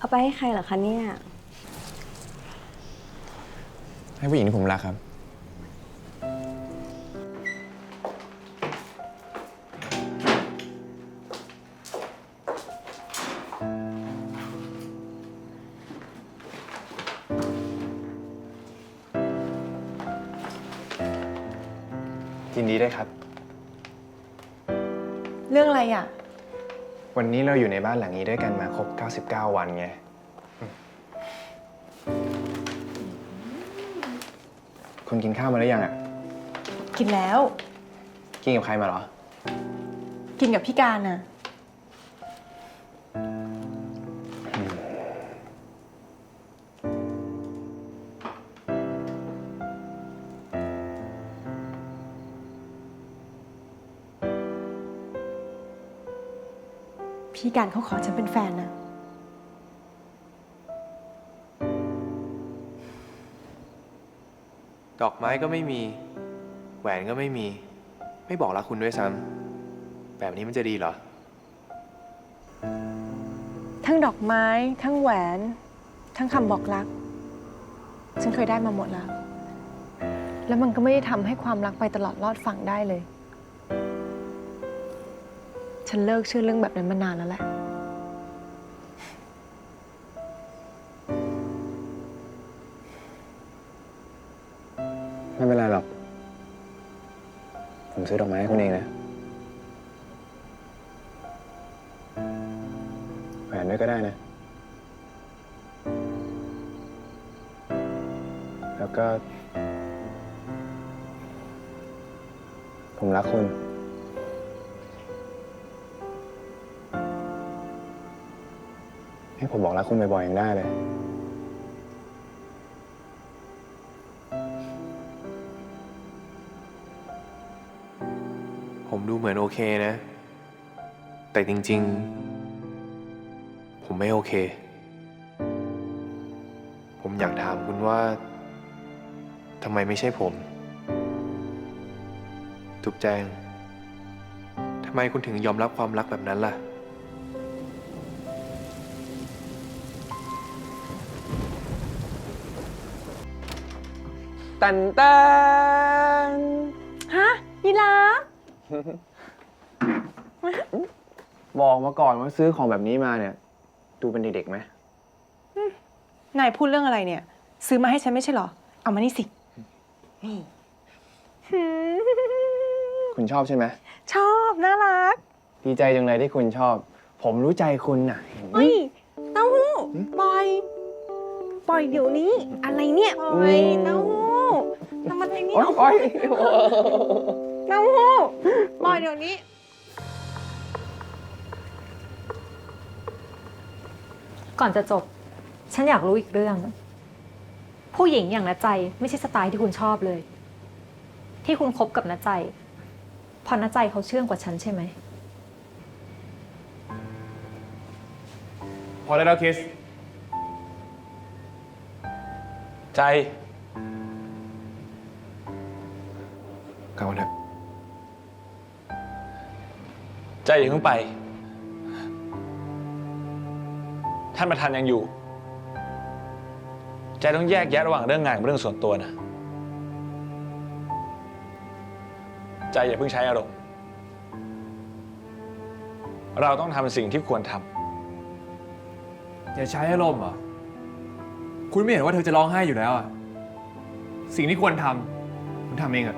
เอาไปให้ใครเหรอคะเนี่ย ให้ผู้หญิงที่ผมรักครับ ยินดีด้วยครับ เรื่องอะไรอะ วันนี้เราอยู่ในบ้านหลังนี้ด้วยกันมาครบ 99 วันไงอืมคุณกินข้าวมาหรือยังอะ กินแล้ว กินกับใครมาเหรอ กินกับพี่การน่ะ พี่การเขาขอฉันเป็นแฟนนะ ดอกไม้ก็ไม่มี แหวนก็ไม่มี ไม่บอกรักคุณด้วยซ้ำแบบนี้มันจะดีเหรอ ทั้งดอกไม้ ทั้งแหวน ทั้งคำบอกรัก ฉันเคยได้มาหมดแล้ว แล้วมันก็ไม่ได้ทำให้ความรักไปตลอดรอดฝั่งได้เลย ฉันเลิกเชื่อเรื่องแบบนั้นมานานแล้วแหละ ไม่เป็นไรหรอก ผมซื้อดอกไม้ให้คุณเองนะแหวนด้วยก็ได้นะ แล้วก็ ผมรักคุณ ให้ผมบอกรักคุณบ่อยๆยังได้เลย ผมดูเหมือนโอเคนะ แต่จริง ๆ ผมไม่โอเค ผมอยากถามคุณว่าทำไมไม่ใช่ผม ทุบแจงทำไมคุณถึงยอมรับความรักแบบนั้นล่ะ ตันตันฮะยีราฟบอกมาก่อนว่าซื้อของแบบนี้มาเนี่ย ดูเป็นเด็กๆไหมนายพูดเรื่องอะไรเนี่ย ซื้อมาให้ฉันไม่ใช่เหรอ เอามานี่สิคุณชอบใช่ไหม ชอบ น่ารัก ดีใจจังเลยที่คุณชอบ ผมรู้ใจคุณน่ะเฮ้ยเต้าหู้ปล่อย ปล่อยเดี๋ยวนี้ อะไรเนี่ยปล่อยเต้าหู้ ทำอะไรเนี่ยโอ๊ยโอ๊ยเต้าหู้ปล่อยเดี๋ยวนี้ ก่อนจะจบ ฉันอยากรู้อีกเรื่อง ผู้หญิงอย่างนัใจไม่ใช่สไตล์ที่คุณชอบเลย ที่คุณคบกับนัใจเพราะนัใจเขาเชื่องกว่าฉันใช่ไหม พอได้แล้วคิส ใจ กลับมาเถอะใจอย่าเพิ่งไป ท่านประธานยังอยู่ ใจต้องแยกแยะระหว่างเรื่องงานกับเรื่องส่วนตัวนะ ใจอย่าเพิ่งใช้อารมณ์ เราต้องทำสิ่งที่ควรทำอย่าใช้อารมณ์เหรอ คุณไม่เห็นว่าเธอจะร้องไห้อยู่แล้วอะสิ่งที่ควรทำคุณทำเองอะ